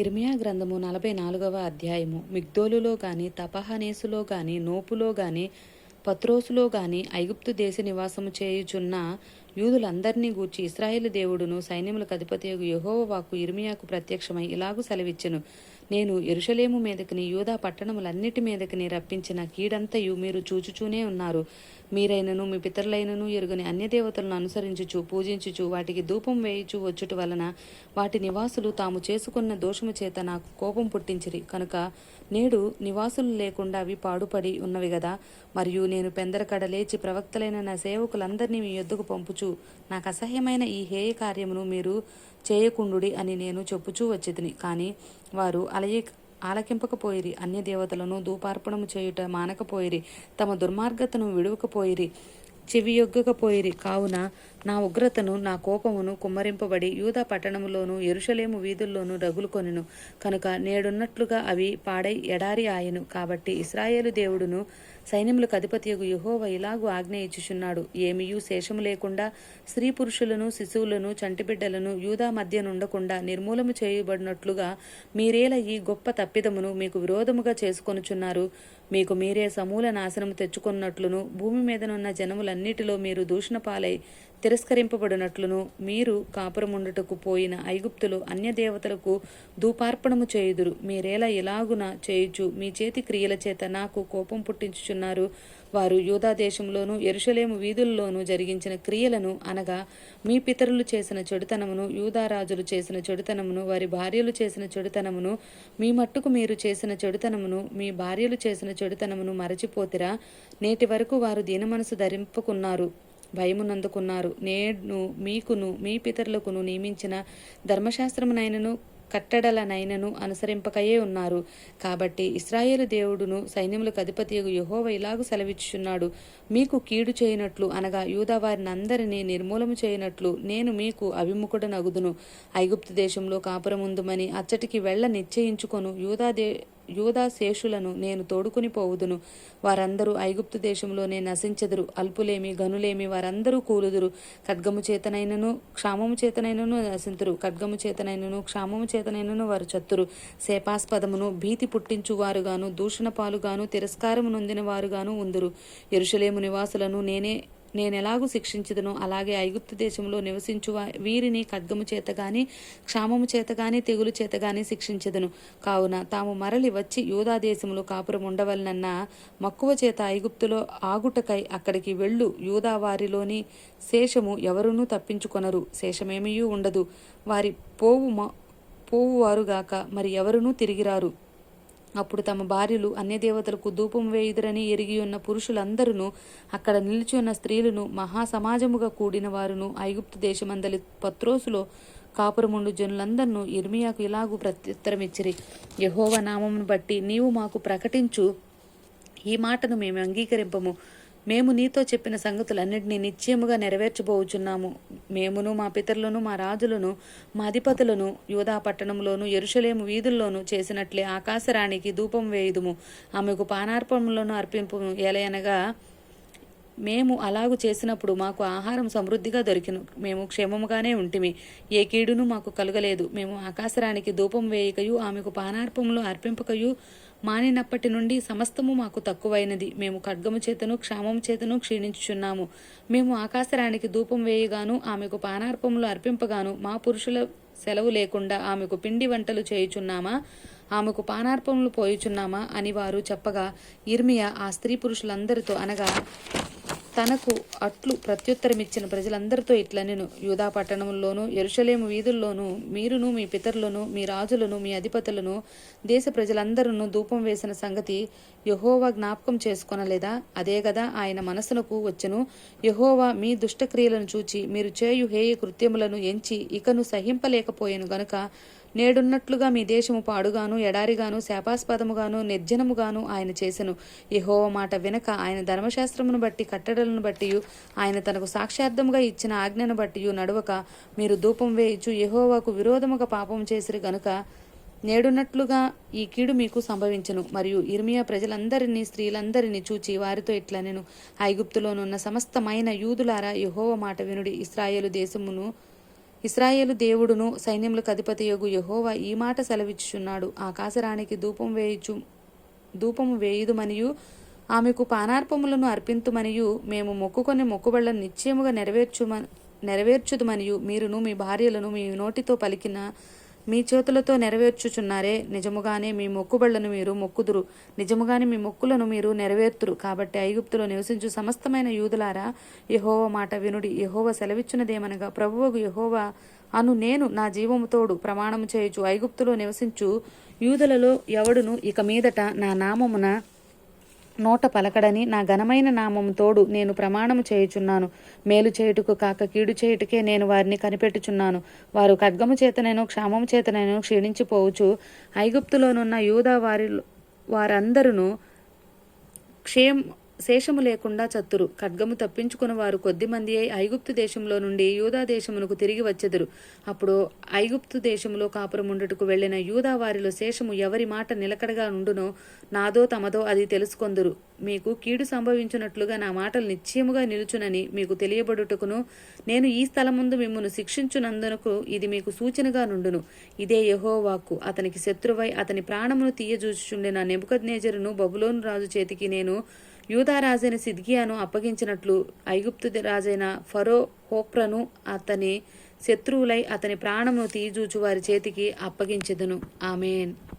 ఇర్మియా గ్రంథము నలభై నాలుగవ అధ్యాయము. మిగ్దోలులో గాని తపహనేసులో గాని నోపులో గాని పత్రోసులో గాని ఐగుప్తు దేశ నివాసము చేయుచున్న యూదులందరినీ గూర్చి ఇస్రాయేలు దేవుడును సైన్యములకు అధిపతియగు యహోవాకు ఇర్మియాకు ప్రత్యక్షమై ఇలాగు సెలవిచ్చెను. నేను ఎరుషలేము మీదకిని యూదా పట్టణములన్నిటి మీదకిని రప్పించిన కీడంతయు మీరు చూచుచూనే ఉన్నారు. మీరైనను మీ పితరులైనను ఎరుగని అన్య దేవతలను అనుసరించుచు పూజించుచు వాటికి ధూపం వేయుచు వచ్చుట వలన వాటి నివాసులు తాము చేసుకున్న దోషము చేత నాకు కోపం పుట్టించిరి. కనుక నేడు నివాసులు లేకుండా అవి పాడుపడి ఉన్నవి గదా. మరియు నేను పెందరకడ లేచి ప్రవక్తలైన నా సేవకులందరినీ మీ యొద్దకు పంపుచు నాకు అసహ్యమైన ఈ హేయ కార్యమును మీరు చేయకుండుడి అని నేను చెప్పుచూ వచ్చేదిని కానీ వారు అలయ ఆలకింపకపోయిరి అన్య దేవతలను ధూపార్పణము చేయుట మానకపోయిరి తమ దుర్మార్గతను విడువకపోయిరి చెవియొగ్గకపోయిరి. కావున నా ఉగ్రతను నా కోపమును కుమ్మరింపబడి యూదా పట్టణములోను ఎరుషలేము వీధుల్లోనూ రగులుకొనెను. కనుక నేడున్నట్లుగా అవి పాడై ఎడారి ఆయను. కాబట్టి ఇస్రాయేలు దేవుడును సైన్యములకు అధిపతియగు యహోవ ఇలాగు ఆజ్ఞ ఇచ్చుచున్నాడు ఏమియూ శేషము లేకుండా స్త్రీ పురుషులను శిశువులను చంటిబిడ్డలను యూదా మధ్య నుండకుండా నిర్మూలము చేయబడినట్లుగా మీరేల ఈ గొప్ప తప్పిదమును మీకు విరోధముగా చేసుకొనుచున్నారు. మీకు మీరే సమూల నాశనము తెచ్చుకున్నట్లును భూమి మీదనున్న జనములన్నిటిలో మీరు దూషణ పాలై తిరస్కరింపబడినట్లును. మీరు కాపురముండుటకు పోయిన ఐగుప్తులు అన్య దేవతలకు ధూపార్పణము చేయుదురు. మీరేలా ఇలాగున చేయుచు మీ చేతి క్రియల చేత నాకు కోపం పుట్టించుచున్నారు. వారు యూదా దేశంలోను ఎరుషలేము వీధుల్లోనూ జరిగించిన క్రియలను అనగా మీ పితరులు చేసిన చెడుతనమును యూదారాజులు చేసిన చెడుతనమును వారి భార్యలు చేసిన చెడుతనమును మీ మట్టుకు మీరు చేసిన చెడుతనమును మీ భార్యలు చేసిన చెడుతనమును మరచిపోతిరా. నేటి వరకు వారు దీనమనసు ధరింపుకున్నారు. భయమునందుకున్నారు. నేను మీకును మీ పితరులకును నియమించిన ధర్మశాస్త్రమునైనను కట్టడలనైనను అనుసరింపకయే ఉన్నారు. కాబట్టి ఇస్రాయేలు దేవుడును సైన్యములకు అధిపతి యహోవ ఇలాగు సెలవిచ్చుచున్నాడు. మీకు కీడు చేయనట్లు అనగా యూదావారిని అందరినీ నిర్మూలము చేయనట్లు నేను మీకు అభిముఖుడనగుదును. ఐగుప్తు దేశంలో కాపురముందుమని అచ్చటికి వెళ్ళ నిశ్చయించుకొను. యూదా దే యూదా శేషులను నేను తోడుకుని పోవుదును. వారందరూ ఐగుప్తు దేశంలోనే నశించెదరు. అల్పులేమి గనులేమి వారందరూ కూలుదురు. ఖడ్గము చేతనైనను క్షామము చేతనైనను నశింతురు. ఖడ్గము చేతనైనను క్షామము చేతనైనను వారు చత్తురు. శేపాస్పదమును భీతి పుట్టించువారుగాను దూషణ పాలుగాను తిరస్కారము నొందిన వారుగాను ఉందురు. ఎరుషలేము నివాసులను నేనే నేనెలాగూ శిక్షించదును. అలాగే ఐగుప్తు దేశంలో నివసించు వీరిని ఖడ్గము చేత గాని క్షామము చేత గాని తెగులు చేత గాని శిక్షించదును. కావున తాము మరలి వచ్చి యూదా దేశంలో కాపురం ఉండవలనన్న మక్కువ చేత ఐగుప్తులో ఆగుటకై అక్కడికి వెళ్ళు. యూదా వారిలోని శేషము ఎవరునూ తప్పించుకొనరు. శేషమేమీ ఉండదు. వారి పోవు మ- పోవువారుగాక మరి ఎవరునూ తిరిగిరారు అప్పుడు తమ భార్యలు అన్యదేవతలకు ధూపం వేయుదురని ఎరిగి ఉన్న పురుషులందరూ అక్కడ నిలిచి ఉన్న స్త్రీలను మహాసమాజముగా కూడిన వారును ఐగుప్తు దేశమందలి పత్రోసులో కాపురముండు జనులందరినూ ఇర్మియాకు ఇలాగూ ప్రత్యుత్తరమిచ్చిరి. యహోవ నామమును బట్టి నీవు మాకు ప్రకటించు. ఈ మాటను మేము అంగీకరింపము. మేము నీతో చెప్పిన సంగతులన్నిటినీ నిశ్చయముగా నెరవేర్చబోచున్నాము. మేమును మా పితరులను మా రాజులను మా అధిపతులను యూదా పట్టణంలోను ఎరుషలేము వీధుల్లోనూ చేసినట్లే ఆకాశరాణికి ధూపం వేయుదుము. ఆమెకు పానార్పణములను అర్పింపు ఎలయనగా మేము అలాగు చేసినప్పుడు మాకు ఆహారం సమృద్ధిగా దొరికిను. మేము క్షేమముగానే ఉంటిమి. ఏ కీడును మాకు కలగలేదు. మేము ఆకాశరానికి ధూపం వేయకయు ఆమెకు పానార్పములు అర్పింపకయు మానినప్పటి నుండి సమస్తము మాకు తక్కువైనది. మేము ఖడ్గము చేతను క్షామము చేతను క్షీణించుచున్నాము. మేము ఆకాశరానికి ధూపం వేయగాను ఆమెకు పానార్పములు అర్పింపగాను మా పురుషుల సెలవు లేకుండా ఆమెకు పిండి వంటలు చేయుచున్నామా? ఆమెకు పానార్పములు పోయుచున్నామా? అని వారు చెప్పగా ఇర్మియా ఆ స్త్రీ పురుషులందరితో అనగా తనకు అట్లు ప్రత్యుత్తరమిచ్చిన ప్రజలందరితో ఇట్లా నేను యూదా పట్టణంలోను ఎరుషలేము వీధుల్లోనూ మీరును మీ పితరులను మీ రాజులను మీ అధిపతులను దేశ ప్రజలందరూ ధూపం వేసిన సంగతి యహోవా జ్ఞాపకం చేసుకొనలేదా? అదే కదా ఆయన మనసునకు వచ్చును యహోవా మీ దుష్టక్రియలను చూచి మీరు చేయు హేయ కృత్యములను ఎంచి ఇకను సహింపలేకపోయాను గనుక నేడున్నట్లుగా మీ దేశము పాడుగాను ఎడారిగాను శాపాస్పదముగాను నిర్జనముగాను ఆయన చేసెను. యహోవ మాట వినక ఆయన ధర్మశాస్త్రమును బట్టి కట్టడలను బట్టి ఆయన తనకు సాక్షార్థముగా ఇచ్చిన ఆజ్ఞను బట్టి నడవక మీరు ధూపం వేయిచు యహోవాకు విరోధముగా పాపం చేసిరి గనుక నేడున్నట్లుగా ఈ కీడు మీకు సంభవించును. మరియు ఇర్మియా ప్రజలందరినీ స్త్రీలందరినీ చూచి వారితో ఇట్లా నేను ఐగుప్తులోనున్న సమస్తమైన యూదులారా యహోవ మాట వినుడి. ఇస్రాయేలు దేశమును ఇస్రాయేలు దేవుడును సైన్యములకు అధిపతియగు యహోవా ఈ మాట సెలవిచ్చుచున్నాడు. ఆకాశరాణికి ధూపం వేయుచు ధూపము వేయుదుమనియు ఆమెకు పానార్పములను అర్పింతుమనియు మేము మొక్కుకొని మొక్కుబళ్ళను నిశ్చయముగా నెరవేర్చుమ నెరవేర్చుదుమనియు మీరును మీ భార్యలను మీ నోటితో పలికిన మీ చేతులతో నెరవేర్చుచున్నారే. నిజముగానే మీ మొక్కుబళ్ళను మీరు మొక్కుదురు. నిజముగానే మీ మొక్కులను మీరు నెరవేర్తురు. కాబట్టి ఐగుప్తులో నివసించు సమస్తమైన యూదులారా యహోవ మాట వినుడి. యహోవ సెలవిచ్చినదేమనగా ప్రభువుకు యహోవ అను నేను నా జీవముతోడు ప్రమాణము చేయుచు ఐగుప్తులో నివసించు యూదులలో ఎవడును? ఇక మీదట నా నామమున నోట పలకడని నా ఘనమైన నామము తోడు నేను ప్రమాణము చేయుచున్నాను. మేలు చేయుటకు కాక కీడు చేయుటకే నేను వారిని కనిపెట్టుచున్నాను. వారు ఖడ్గము చేతనైనా క్షామము చేతనైనా క్షీణించిపోవచ్చు ఐగుప్తులోనున్న యూదా వారి వారందరూ క్షేమ శేషము లేకుండా చత్తురు. ఖడ్గము తప్పించుకున్నవారు కొద్దిమంది అయి ఐగుప్తు దేశంలో నుండి యూదా దేశమునకు తిరిగి వచ్చెదరు. అప్పుడు ఐగుప్తు దేశములో కాపురముండుటకు వెళ్ళిన యూదా వారిలో శేషము ఎవరి మాట నిలకడగా నుండునో నాదో తమదో అది తెలుసుకొందురు. మీకు కీడు సంభవించున్నట్లుగా నా మాటలు నిశ్చయముగా నిలుచునని మీకు తెలియబడుటకును నేను ఈ స్థలం ముందు మిమ్మల్ని శిక్షించునందునకు ఇది మీకు సూచనగా నుండును. ఇదే యెహోవాకు అతనికి శత్రువై అతని ప్రాణమును తీయజూచుచుండిన నెబుకద్నేజరును బబులోను రాజు చేతికి నేను యూదా రాజైన అప్పగించినట్లు ఐగుప్తు రాజైన ఫరో హోప్రను అతని శత్రువులై అతని ప్రాణమును తీజూచు వారి చేతికి అప్పగించెదను. ఆమెన్.